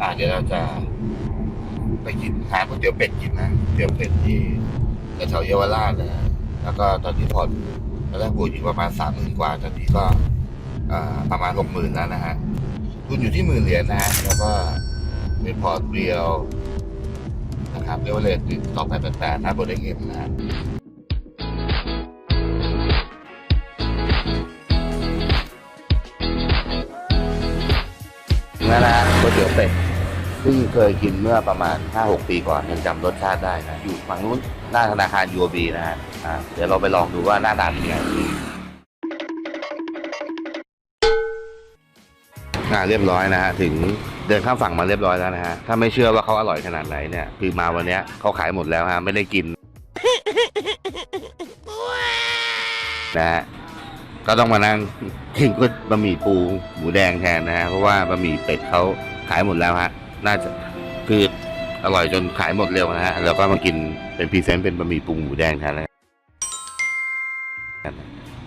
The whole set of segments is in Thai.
อ่าเดี๋ยวเราจะไปกินหาก๋วยเตี๋ยวเป็ดกินนะเตี๋ยวเป็ดที่แถวเยาวราชนะ แล้วก็ตอนนี้ผ่อนตอนแรกบวกอยู่ประมาณสามหมื่นกว่า ตอนนี้ก็ประมาณหกหมื่นแล้วนะฮะทุนอยู่ที่หมื่นเหรียญนะฮะแล้วก็เป็นพอร์ตเรียวนะครับเรียกว่าเลทต่อไปแปดนะโบเด้งเอ็มนะ ฮะนะนะก๋วยเตี๋ยวเป็ดซึ่งเคยกินเมื่อประมาณ 5-6 ปีก่อนยังจำรสชาติได้นะอยู่ฝั่งนู้นหน้าธนาคาร UOB นะฮะอ่าเดี๋ยวเราไปลองดูว่าหน้าตาเป็นยังไงอ่าเรียบร้อยนะฮะถึงเดินข้ามฝั่งมาเรียบร้อยแล้วนะฮะถ้าไม่เชื่อว่าเขาอร่อยขนาดไหนเนี่ยคือมาวันเนี้ยเขาขายหมดแล้วฮะไม่ได้กินนะฮะ ก็ต้องมานั่งกินก๋วยบะหมี่ปูหมูแดงแทนนะฮะเพราะว่าบะหมี่เป็ดเขาขายหมดแล้วฮะน่าจะคืออร่อยจนขายหมดเร็วนะฮะแล้วก็มากินเป็นพรีเซนต์เป็นบะหมี่ปูหมูแดงแทนแล้ว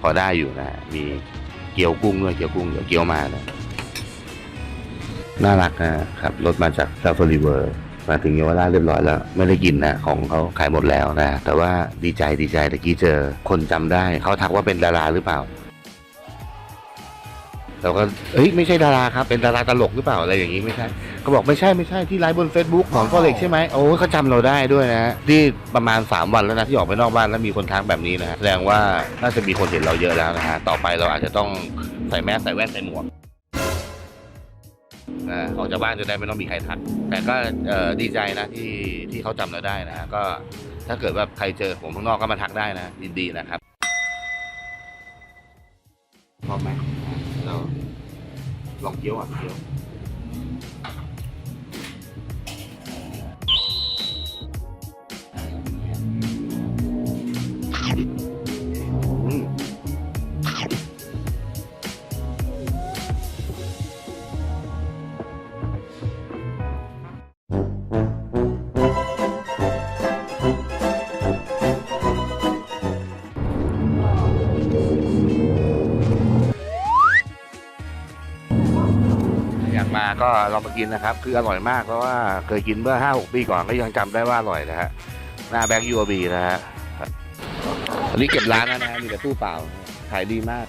พอได้อยู่นะฮะมีเกี๊ยวกุ้งด้วยเกี๊ยวกุ้งเดี๋ยวเกี๊ยวมานะน่ารักนะครับรถมาจากซาฟารีเวอร์มาถึงเยาวราชเรียบร้อยแล้ว ไม่ได้กินนะของเขาขายหมดแล้วนะ แต่ว่าดีใจดีใจตะกี้เจอคนจำได้ เขาทักว่าเป็นดาราหรือเปล่า เราก็เฮ้ยไม่ใช่ดาราครับเป็นดาราตลกหรือเปล่าอะไรอย่างนี้ไม่ใช่เขาบอกไม่ใช่ไม่ใช่ที่ไลฟ์บน Facebook ของฟอเร็กใช่ไหมโอ้เขาจำเราได้ด้วยนะที่ประมาณ 3 วันแล้วนะที่ออกไปนอกบ้านแล้วมีคนทักแบบนี้นะแสดงว่าน่าจะมีคนเห็นเราเยอะแล้วนะฮะต่อไปเราอาจจะต้องใส่แมสใส่แว่นใส่หมวกนะออกจากบ้านจะได้ไม่ต้องมีใครทัก แต่ก็ดีใจนะที่ที่เขาจำเราได้นะฮะก็ถ้าเกิดว่าใครเจอผมข้างนอกก็มาทักได้นะยินดีนะครับพร้อมไหม ลองเก็ลองมากินนะครับ คืออร่อยมากเพราะว่าเคยกินเมื่อห้าหกปีก่อนก็ยังจำได้ว่าอร่อยนะฮะหน้าแบ็กยูบีนะฮะอันนี้เก็บร้านแล้วนะฮะมีแต่ตู้เปล่าขายดีมาก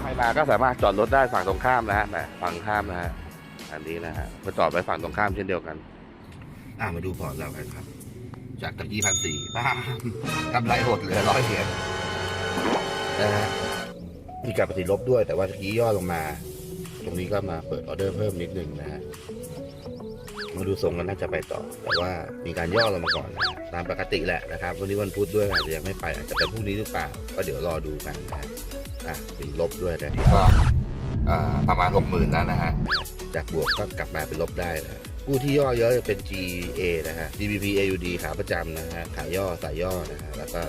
ใครมาก็สามารถจอดรถได้ฝั่งตรงข้ามนะฮะฝั่งข้ามนะฮะอันนี้นะฮะก็จอดไปฝั่งตรงข้ามเช่นเดียวกัน อ่ามาดูพอร์ตเรากันครับ จากตะกี้พันสี่กำไรหดเหลือร้อยเหรียญ นะฮะมีการปฏิลบด้วย แต่ว่าตะกี้ย่อลงมา ตรงนี้ก็มาเปิดออเดอร์เพิ่มนิดนึงนะฮะมาดูทรงแล้วน่าจะไปต่อ แต่ว่ามีการย่อลงมาก่อนนะตามปกติแหละนะครับวันนี้วันพุธด้วยอาจจะยังไม่ไปอาจจะเป็นพรุ่งนี้หรือเปล่าก็เดี๋ยวรอดูกันนะฮะอะมีลบด้วยนะก็ประมาณหกหมื่นแล้วนะฮะจากบวกก็กลับมาเป็นลบได้นะ กู้ที่ย่อเยอะจะเป็น GA นะฮะ GBP AUD ขาประจำนะฮะ ขาย่อสายย่อนะฮะ แล้วก็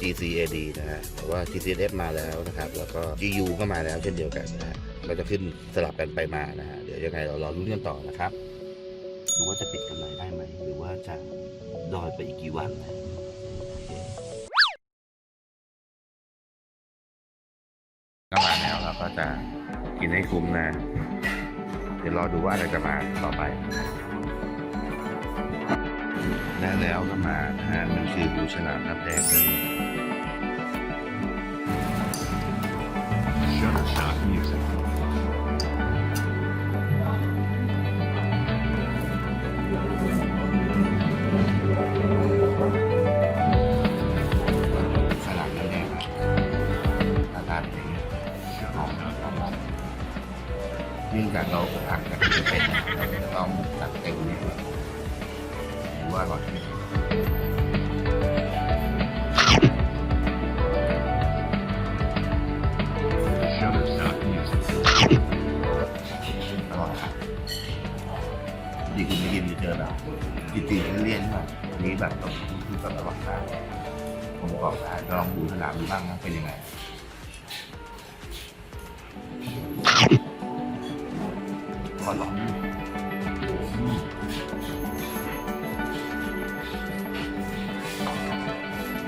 GCAD นะฮะแต่ว่า GCF มาแล้วนะครับ แล้วก็ GU ก็มาแล้วเช่นเดียวกันนะฮะมันจะขึ้นสลับกันไปมานะฮะ เดี๋ยวยังไงเรารอรุ้นกันต่อนะครับ ดูว่าจะปิดกำไรได้ไหม หรือว่าจะดอยไปอีกกี่วันนะก็มาแล้วเราก็จะกินให้คุ้มนะ เดี๋ยวรอดูว่าอะไรจะมาต่อไป และแล้วก็มานะฮะมันคือหูฉลามน้ำแดงนั่น Shutterstock Music. ดูฉลามดูบ้างนะเป็นยังไงขอลอง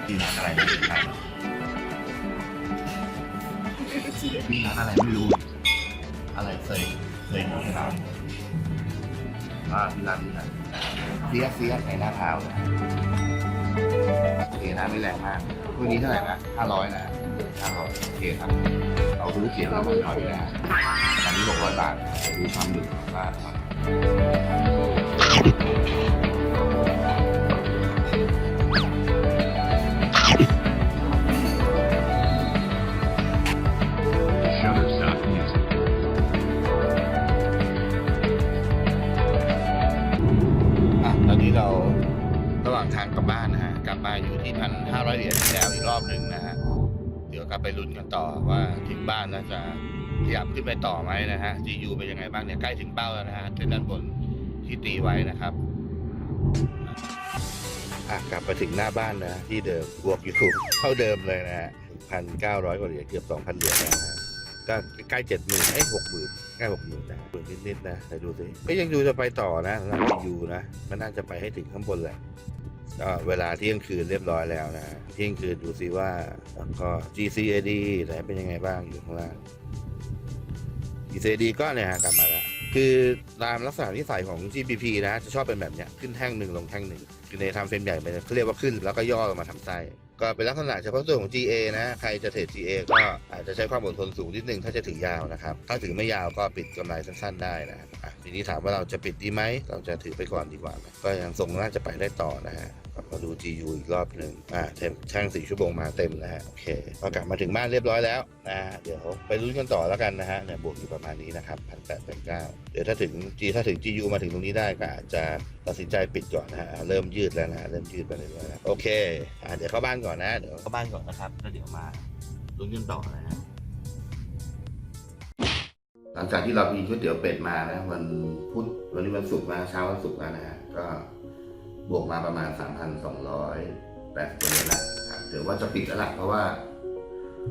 กินอะไรไม่ได้มีร้านอะไรไม่รู้ อะไรเคยเคยมีร้านอ่ามีร้านนี้นะเสียเสียในหน้าเท้าเลย เคนะไม่แรงมากตัวนี้เท่าไหร่นะห้าร้อยนะห้าร้อยโอเคครับเอาซื้อเสียงแล้วมันน้อยนะอันนี้หกร้อยบาทดูความดึกบาทครับ Shutterstock Music. อะตอนนี้เราระหว่างทางกลับบ้าน มาอยู่ที่พันห้าร้อยเหรียญแล้วอีกรอบหนึ่งนะฮะ เดี๋ยวกลับไปลุ้นกันต่อว่าถึงบ้านแล้วจะขยับขึ้นไปต่อไหมนะฮะ GU เป็นยังไงบ้างเนี่ยใกล้ถึงเป้าแล้วนะฮะเส้นด้านบนที่ตีไว้นะครับอะกลับมาถึงหน้าบ้านนะ ที่เดิมบวกอยู่เท่าเดิมเลยนะฮะพันเก้าร้อยกว่าเหรียญเกือบสองพันเหรียญนะฮะก็ใกล้เจ็ดหมื่นเอ้หกหมื่นใกล้หกหมื่นนะหมื่นนิดๆนะแต่ดูสิก็ยังดูจะไปต่อนะสำหรับ GU นะ มันน่าจะไปให้ถึงข้างบนแหละ ก็เวลาเที่ยงคืนเรียบร้อยแล้วนะเที่ยงคืนดูซิว่าก็ GCAD ไหนเป็นยังไงบ้างอยู่ข้างล่าง GCAD ก็เนี่ยฮะกลับมาแล้วคือตามลักษณะนิสัยของ GPP นะ จะชอบเป็นแบบเนี้ยขึ้นแท่งหนึ่งลงแท่งหนึ่งคือในทำเฟรมใหญ่ไปเขาเรียกว่าขึ้นแล้วก็ย่อลงมาทำไส้ ก็เป็นลักษณะเฉพาะตัวของ GA นะ ใครจะเทรด GA ก็อาจจะใช้ความอดทนสูงนิดนึง ถ้าจะถือยาวนะครับ ถ้าถือไม่ยาวก็ปิดกำไรสั้น ๆ ได้นะอะทีนี้ถามว่าเราจะปิดดีไหม เราจะถือไปก่อนดีกว่าไหมก็ยังทรงน่าจะไปได้ต่อนะฮะมาดู GU อีกรอบหนึ่งอ่าเต็มช่างสี่ชั่วโมงมาเต็มนะฮะ โอเคพอกลับมาถึงบ้านเรียบร้อยแล้วนะฮะเดี๋ยวไปลุ้นกันต่อแล้วกันนะฮะเนี่ยบวกอยู่ประมาณนี้นะครับพันแปดแปดเก้าเดี๋ยวถ้าถึง G ถ้าถึง GU มาถึงตรงนี้ได้ก็อาจจะ ตัดสินใจปิดก่อนนะฮะอ่าเริ่มยืดแล้วนะฮะเริ่มยืดไปเรื่อยๆแล้วโอเคอ่าเดี๋ยวเข้าบ้านก่อนนะเดี๋ยวเข้าบ้านก่อนนะครับแล้วเดี๋ยวมาลุ้นกันต่อนะฮะหลังจากที่เรากินก๋วยเตี๋ยวเป็ดมานะวันพุธวันนี้วันศุกร์นะเช้าวันศุกร์แล้วนะฮะก็บวกมาประมาณ 3,280เหรียญนะครับเดี๋ยวว่าจะปิดแล้วล่ะเพราะว่า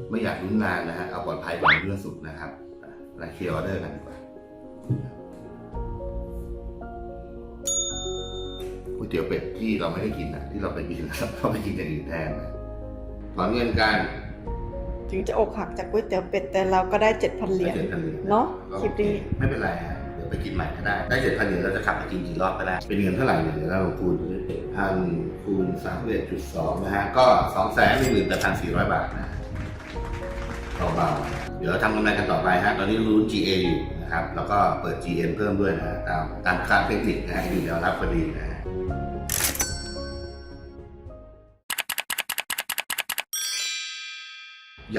ไม่อยากลุ้นนานนะฮะเอาปลอดภัยก่อนวันศุกร์นะครับอะมาเคลียร์ออเดอร์กันดีกว่า วยเตี๋ยวเป็ดที่เราไม่ได้กินนะที่เราไปกินนะครับเราไปกินอย่างอื่นแทนนะถอนเงินกัน ถึงจะอกหักจากก๋วยเตี๋ยวเป็ดแต่เราก็ได้เจ็ดพันเหรียญได้7,000เหรียญเนอะก็คลิปนี้ ไม่เป็นไรฮะเดี๋ยวไปกินใหม่ก็ได้ ได้เจ็ดพันเหรียญเราจะขับไปกินกี่รอบก็ได้ เป็นเงินเท่าไหร่เนี่ยเดี๋ยวเราคูณพันคูณสามสิบเอ็ดจุดสองนะฮะ ก็สองแสนหนึ่งหมื่นแปดพันสี่ร้อยบาทนะเบาๆเดี๋ยวทำกำไรกันต่อไปฮะ ตอนนี้รู้ GA อยู่นะครับ แล้วก็เปิด GM เพิ่มด้วยนะฮะตามตามค่าเทคนิคนะฮะอยู่แนวรับพอดีนะฮะ อย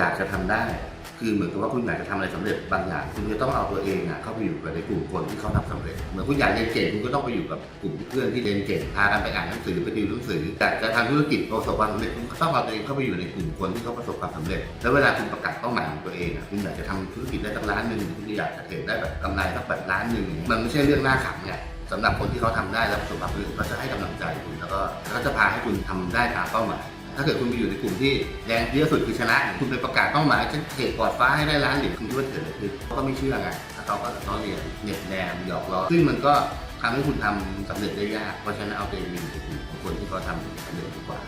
ากจะทำได้ คือเหมือนกับว่าคุณอยากจะทำอะไรสำเร็จบางอย่าง คุณจะต้องเอาตัวเองอะเข้าไปอยู่กับในกลุ่มคนที่เขาทำสำเร็จ เหมือนคุณอยากเรียนเก่งคุณก็ต้องไปอยู่กับกลุ่มเพื่อนที่เรียนเก่งพากันไปอ่านหนังสือไปติวหนังสือแต่จะทำธุรกิจประสบความสำเร็จคุณก็ต้องเอาตัวเองเข้าไปอยู่ในกลุ่มคนที่เขาประสบความสำเร็จ แล้วเวลาคุณประกาศเป้าหมายของตัวเองอะคุณอยากจะทำธุรกิจได้ตั้งล้านหนึ่งคุณอยากจะเทรดได้แบบกำไรสักแบบล้านหนึ่งมันไม่ใช่เรื่องน่าขำไง สำหรับคนที่เขาทำได้แล้วประสบความสำเร็จเขาจะให้กำลังใจคุณแล้วก็เขาจะพาให้คุณทำได้ตามเป้าหมาย ถ้าเกิดคุณไปอยู่ในกลุ่มที่แรงเยอะสุดคือชนะคุณไปประกาศเป้าหมายจะเทรดปอดฟ้าให้ได้ล้านเหรียญคุณคิดว่าเกิดอะไรขึ้นเขาก็ไม่เชื่อไงแล้วเขาก็ล้อเลียนเหน็บแนมหยอกล้อซึ่งมันก็ทำให้คุณทำสำเร็จได้ยากเพราะฉะนั้นเอาตัวเองไปอยู่ในกลุ่มของคนที่เขาทำสำเร็จดีกว่า